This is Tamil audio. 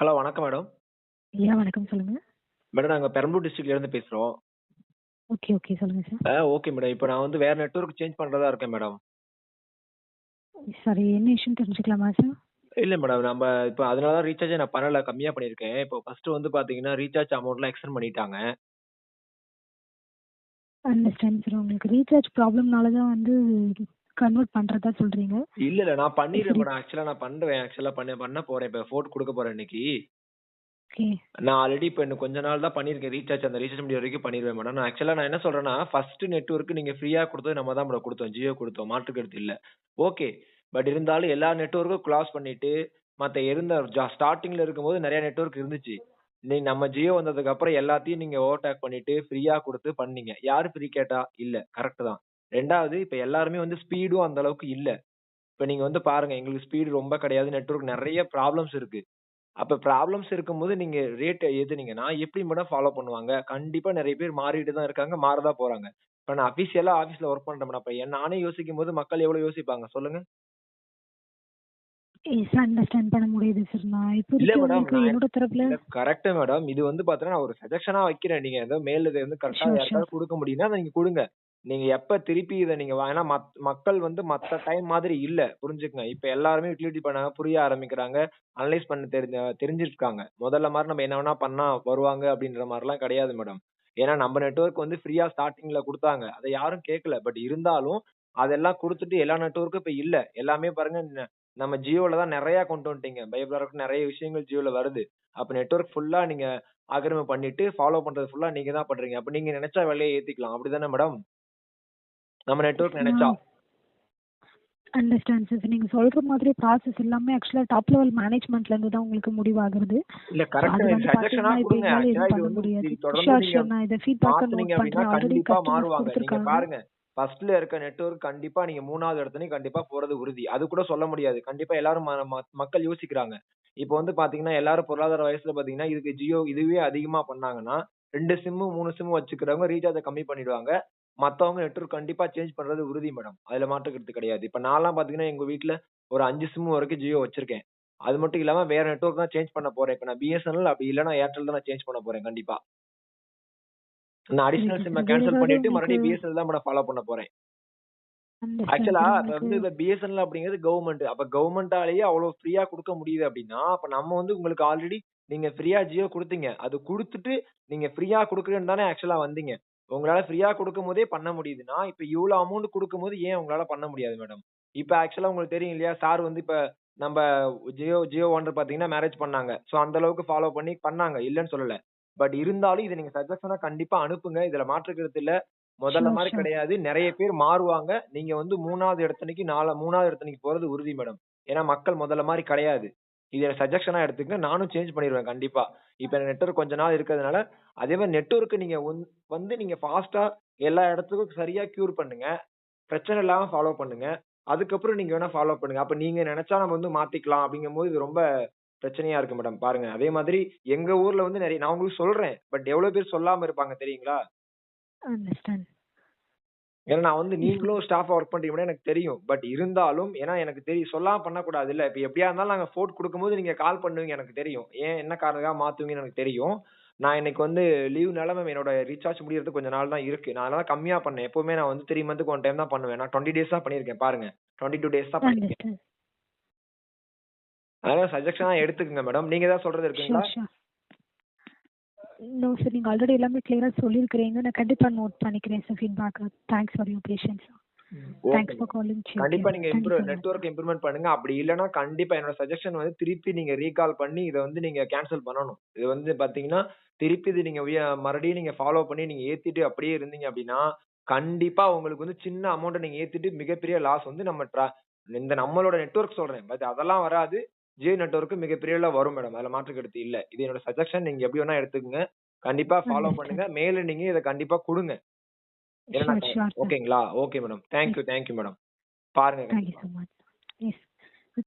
ஹலோ வணக்கம் மேடம். ஐயா வணக்கம். சொல்லுங்க. மேடம் நாங்கள் பெரம்பலூர் டிஸ்ட்ரிக்ட்ல இருந்து பேசுகிறோம் ஓகே ஓகே. சொல்லுங்க சார் ஆ ஓகே மேடம். இப்போ நான் வந்து வேற நெட்வொர்க் சேஞ்ச் பண்ணுறதா இருக்கேன் மேடம். சாரி என்ன இஷ்யூன்னு தெரிஞ்சுக்கலாமா சார் இல்லை மேடம் நம்ம இப்போ அதனால தான் ரீசார்ஜே நான் பண்ணல கம்மியாக பண்ணியிருக்கேன். இப்போ ஃபர்ஸ்ட் வந்து பார்த்தீங்கன்னா ரீசார்ஜ் அமௌண்ட்லாம் எக்ஸ்டெண்ட் பண்ணிட்டாங்க. அண்டர்ஸ்டாண்ட் சார் உங்களுக்கு ரீசார்ஜ் ப்ராப்ளம்னால தான் வந்து கன்வெர்ட் பண்ணுறதா சொல்கிறீங்க இல்லை இல்லை நான் பண்ணிடுறேன் மேடம் ஆக்சுவலாக நான் பண்ணுவேன் ஆக்சுவலாக பண்ண பண்ண போகிறேன் இப்போ ஃபோர்ட் கொடுக்க போகிறேன் இன்னைக்கு. நான் ஆல்ரெடி இப்போ இன்னும் கொஞ்ச நாள் தான் பண்ணியிருக்கேன். ரீசார்ஜ் அந்த ரீசார்ஜ் முடிய வரைக்கும் பண்ணிடுவேன் மேடம் நான் ஆக்சுவலாக நான் என்ன சொல்கிறேன்னா ஃபர்ஸ்ட் நெட்வொர்க் நீங்கள் ஃப்ரீயாக கொடுத்தது நம்ம தான் மேடம் கொடுத்தோம். ஜியோ கொடுத்தோம். மாற்றுக்கு எடுத்து இல்லை. ஓகே பட் இருந்தாலும் எல்லா நெட்வொர்க்கும் க்ளாஸ் பண்ணிட்டு மற்ற இருந்த ஸ்டார்டிங்கில் இருக்கும்போது நிறைய நெட்வொர்க் இருந்துச்சு. நீ நம்ம ஜியோ வந்ததுக்கு அப்புறம் எல்லாத்தையும் நீங்க ஓவர்டேக் பண்ணிட்டு ஃப்ரீயா கொடுத்து பண்ணீங்க. யாரு ஃப்ரீ கேட்டா? இல்ல. கரெக்ட் தான். ரெண்டாவது இப்ப எல்லாருமே வந்து ஸ்பீடும் அந்த அளவுக்கு இல்ல. இப்ப நீங்க வந்து பாருங்க எங்களுக்கு ஸ்பீடு ரொம்ப கிடையாது நெட்வொர்க் நிறைய ப்ராப்ளம்ஸ் இருக்கு. அப்ப ப்ராப்ளம்ஸ் இருக்கும்போது நீங்க ரேட் எதுனீங்கன்னா எப்படி மேடம் ஃபாலோ பண்ணுவாங்க? கண்டிப்பா நிறைய பேர் மாறிட்டு தான் இருக்காங்க மாறதான் போறாங்க. இப்ப நான் அபிஷியலா ஆபீஸ்ல ஒர்க் பண்றேன் மேடம் அப்ப என் நானே யோசிக்கும் போது மக்கள் எவ்வளவு யோசிப்பாங்க? சொல்லுங்க. எஸ் அண்டர்ஸ்டாண்ட் பண்ண முடியுது சார் நான் இப்போ இல்ல மேடம் உங்களுக்கு நான் என்னோட தரப்புல. கரெக்ட் மேடம் இது வந்து பாத்தீங்கன்னா நான் ஒரு சஜஷனா வைக்கிறேன். நீங்க ஏதோ மேல் இதை வந்து கரெக்டா Sure, யாருக்காவது கொடுக்க முடியும்னா நீங்க கொடுங்க. நீங்க எப்ப திருப்பி இதை நீங்க வா- ஏன்னா மத்- மக்கள் வந்து மத்த டைம் மாதிரி இல்ல. புரிஞ்சுக்கங்க. இப்ப எல்லாருமே யூட்டிலிட்டி பண்ணாங்க புரிய ஆரம்பிக்கிறாங்க அனலைஸ் பண்ண தெரிஞ்ச தெரிஞ்சிருக்காங்க. முதல்ல மாதிரி நம்ம என்ன வேணா பண்ணா வருவாங்க அப்படின்ற மாதிரிலாம் கிடையாது மேடம் ஏன்னா நம்ம நெட்வொர்க் வந்து ஃப்ரீயா ஸ்டார்டிங்ல கொடுத்தாங்க. அதை யாரும் கேட்கல பட் இருந்தாலும் அதெல்லாம் கொடுத்துட்டு எல்லா நெட்வொர்க்கும் இப்ப இல்ல. எல்லாமே பாருங்க ந- நம்ம ஜியோல தான் நிறைய கொண்டு வந்துட்டீங்க. பைபிளாக நிறைய விஷயங்கள் ஜியோல வருது. அப்ப நெட்வொர்க் ஃபுல்லா நீங்க ஆக்கிரமிப்பு பண்ணிட்டு ஃபாலோ பண்றது ஃபுல்லா நீங்க தான் பண்றீங்க. அப்ப நீங்க நினைச்சா விலையை ஏத்திக்கலாம். அப்படிதானே மேடம் நம்ம நெட்வொர்க் நினைச்சா அண்டர்ஸ்டாண்ட் சார் நீங்க சொல்ற மாதிரி ப்ராசஸ் எல்லாமே ஆக்சுவலா டாப் லெவல் மேனேஜ்மெண்ட்ல இருந்து தான் உங்களுக்கு முடிவாகிறது. இல்ல கரெக்ட் பாருங்க. ஃபர்ஸ்ட்ல இருக்க நெட்வொர்க் கண்டிப்பா நீங்க மூணாவது இடத்துலயும் கண்டிப்பா போறது உறுதி. அது கூட சொல்ல முடியாது. கண்டிப்பா எல்லாரும் மக்கள் யோசிக்கிறாங்க. இப்போ வந்து பாத்தீங்கன்னா எல்லாரும் பொருளாதார வயசுல பாத்தீங்கன்னா இதுக்கு ஜியோ இதுவே அதிகமா பண்ணாங்கன்னா ரெண்டு சிம்மு மூணு சிம்மு வச்சுக்கிறவங்க ரீசார்ஜை கம்மி பண்ணிடுவாங்க. மத்தவங்க நெட்வொர்க் கண்டிப்பா சேஞ்ச் பண்றது உறுதி மேடம் அதுல மாற்றுக்கிறது கிடையாது. இப்ப நான்லாம் பாத்தீங்கன்னா எங்க வீட்ல ஒரு அஞ்சு சிம்மு வரைக்கும் ஜியோ வச்சிருக்கேன். அது மட்டும் இல்லாம வேற நெட்வொர்க் தான் சேஞ்ச் பண்ண போறேன். இப்ப நான் பிஎஸ்என்எல் அப்படி இல்லைன்னா ஏர்டெல் தான் நான் சேஞ்ச் பண்ண போறேன் கண்டிப்பா. நான் அடிஷனல் சிம்ம வேற கேன்சல் பண்ணிட்டு உங்களுக்கு மறுபடியும் பிஎஸ்என்எல் தான் மேடம் ஃபாலோ பண்ண போறேன். ஆக்சுவலா சார் இப்ப வந்து இந்த பிஎஸ்என்எல் அப்படிங்கிறது கவர்மெண்ட் அப்ப கவர்மெண்டாலேயே அவ்வளவு ஃப்ரீயா கொடுக்க முடியுது அப்படின்னா அப்ப நம்ம வந்து உங்களுக்கு ஆல்ரெடி நீங்க ஃப்ரீயா ஜியோ கொடுத்தீங்க. அது கொடுத்துட்டு நீங்க ஃப்ரீயா கொடுக்குறேன்னு தானே ஆக்சுவலா வந்தீங்க. உங்களால ஃப்ரீயா கொடுக்கும் போதே பண்ண முடியுதுன்னா இப்ப இவ்வளவு அமௌண்ட் கொடுக்கும் போது ஏன் உங்களால பண்ண முடியாது மேடம் இப்ப ஆக்சுவலா உங்களுக்கு தெரியும் இல்லையா சார் வந்து இப்ப நம்ம ஜியோ ஜியோ ஒன்று பாத்தீங்கன்னா மேரேஜ் பண்ணாங்க. சோ அந்த அளவுக்கு ஃபாலோ பண்ணி பண்ணாங்க. இல்லைன்னு சொல்லல. பட் இருந்தாலும் இதை நீங்க சஜஷனா கண்டிப்பா அனுப்புங்க. இதுல மாற்றுக்கிறது இல்ல. முதல்ல மாதிரி கிடையாது. நிறைய பேர் மாறுவாங்க. நீங்க வந்து மூணாவது இடத்தனைக்கு நாலு மூணாவது இடத்தனைக்கு போறது உறுதி மேடம் ஏன்னா மக்கள் முதல்ல மாதிரி கிடையாது. இதை சஜஷனா எடுத்துக்க நானும் சேஞ்ச் பண்ணிடுவேன் கண்டிப்பா. இப்ப நெட்வொர்க் கொஞ்ச நாள் இருக்கிறதுனால அதே மாதிரி நெட்வொர்க் நீங்க வந்து வந்து நீங்க ஃபாஸ்டா எல்லா இடத்துக்கும் சரியா கியூர் பண்ணுங்க. பிரச்சனை இல்லாம ஃபாலோ பண்ணுங்க. அதுக்கப்புறம் நீங்க வேணா ஃபாலோ பண்ணுங்க. அப்ப நீங்க நினைச்சா நம்ம வந்து மாத்திக்கலாம் அப்படிங்கும் போது இது ரொம்ப பிரச்சனையா இருக்கு மேடம் பாருங்க. அதே மாதிரி எங்க ஊர்ல வந்து நிறைய நான் உங்களுக்கு சொல்றேன். பட் எவ்வளவு பேர் சொல்லாம இருப்பாங்க தெரியுங்களா? அண்டர்ஸ்டாண்ட் ஏன்னா நான் வந்து நீங்களும் ஸ்டாஃபா ஒர்க் பண்றீங்கன்னு எனக்கு தெரியும். பட் இருந்தாலும் ஏன்னா எனக்கு தெரியும் சொல்லாம பண்ணக்கூடாது இல்ல இப்ப எப்படியா இருந்தாலும் நாங்க ஃபோர்ட் கொடுக்கும்போது நீங்க கால் பண்ணுவீங்க எனக்கு தெரியும். ஏன் என்ன காரணத்துக்காக மாத்துவீங்கன்னு எனக்கு தெரியும். நான் இன்னைக்கு வந்து லீவ்னால மேம் என்னோட ரீசார்ஜ் முடியறது கொஞ்ச நாள் தான் இருக்கு. நான் அதனால கம்மியா பண்ணேன். எப்பவுமே நான் வந்து த்ரீ மந்த்துக்கு ஒன் டைம் தான் பண்ணுவேன். நான் டுவெண்ட்டி டேஸ் தான் பண்ணிருக்கேன் பாருங்க. டுவெண்ட்டி டூ டேஸ் தான் பண்ணிருக்கேன் அதனால சஜஷனா எடுத்துக்கங்க மேடம் நீங்க ஏதாவது சொல்றது இருக்குங்களா? நோ சார் நீங்க ஆல்ரெடி எல்லாமே கிளியரா சொல்லியிருக்கிறீங்க. நான் கண்டிப்பா நோட் பண்ணிக்கிறேன் sir feedback thanks for your patience thanks for calling கண்டிப்பா நீங்க இம்ப்ரூவ் நெட்வொர்க் இம்ப்ரூவ்மெண்ட் பண்ணுங்க. அப்படி இல்லைன்னா கண்டிப்பா என்னோட சஜஷன் வந்து திருப்பி நீங்க ரீகால் பண்ணி இதை வந்து நீங்க கேன்சல் பண்ணணும். இது வந்து பாத்தீங்கன்னா திருப்பி இது நீங்க மறுபடியும் நீங்க ஃபாலோ பண்ணி நீங்க ஏத்திட்டு அப்படியே இருந்தீங்க அப்படின்னா கண்டிப்பா உங்களுக்கு வந்து சின்ன அமௌண்ட் நீங்க ஏத்திட்டு மிகப்பெரிய லாஸ் வந்து நம்ம tra- இந்த நம்மளோட நெட்வொர்க் சொல்றேன். பட் அதெல்லாம் வராது. ஜியோ நெட்வொர்க் மிகப்பெரிய அளவுல வரும் மேடம் அதுல மாற்று கருத்து இல்ல. இது என்னோட சஜஷன் நீங்க எப்படி வேணா எடுத்துக்கங்க. கண்டிப்பா ஃபாலோ பண்ணுங்க. அண்டர்ஸ்டாண்ட் மேல நீங்க இதை கண்டிப்பா கொடுங்க. ஏன்னா ஷோர் ஷோர் சார் ஓகேங்களா? Okay madam thank you thank you madam பாருங்க தேங்க்யூ கண்டிப்பா ஸோ மச் எஸ்